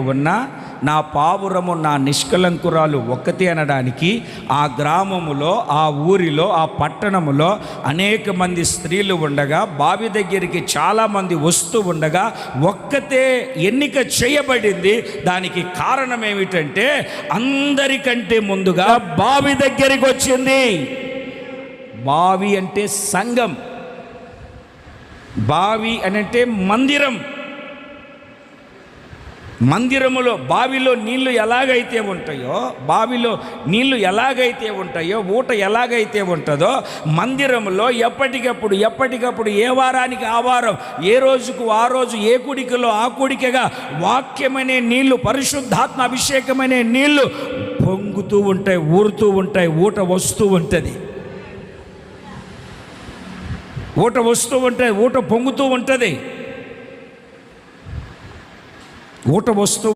ఉన్న నా పావురము నా నిష్కలంకురాలు ఒక్కతే అనడానికి ఆ గ్రామములో ఆ ఊరిలో ఆ పట్టణములో అనేక మంది స్త్రీలు ఉండగా బావి దగ్గరికి చాలామంది వస్తూ ఉండగా ఒక్కతే ఎన్నిక చేయబడింది. దానికి కారణం ఏమిటంటే అందరికంటే ముందుగా బావి దగ్గరికి వచ్చింది. బావి అంటే సంఘం. బావి అనంటే అంటే మందిరం. మందిరములో బావిలో నీళ్ళు ఎలాగైతే ఉంటాయో బావిలో నీళ్ళు ఎలాగైతే ఉంటాయో ఊట ఎలాగైతే ఉంటుందో మందిరములో ఎప్పటికప్పుడు ఎప్పటికప్పుడు ఏ వారానికి ఆ వారం ఏ రోజుకు ఆ రోజు ఏ కుడికలో ఆ కుడికగా వాక్యమనే నీళ్ళు పరిశుద్ధాత్మ అభిషేకమనే నీళ్ళు పొంగుతూ ఉంటాయి ఊరుతూ ఉంటాయి ఊట వస్తూ ఉంటుంది. ఊట వస్తూ ఉంటాయి ఊట పొంగుతూ ఉంటుంది. ఊట వస్తూ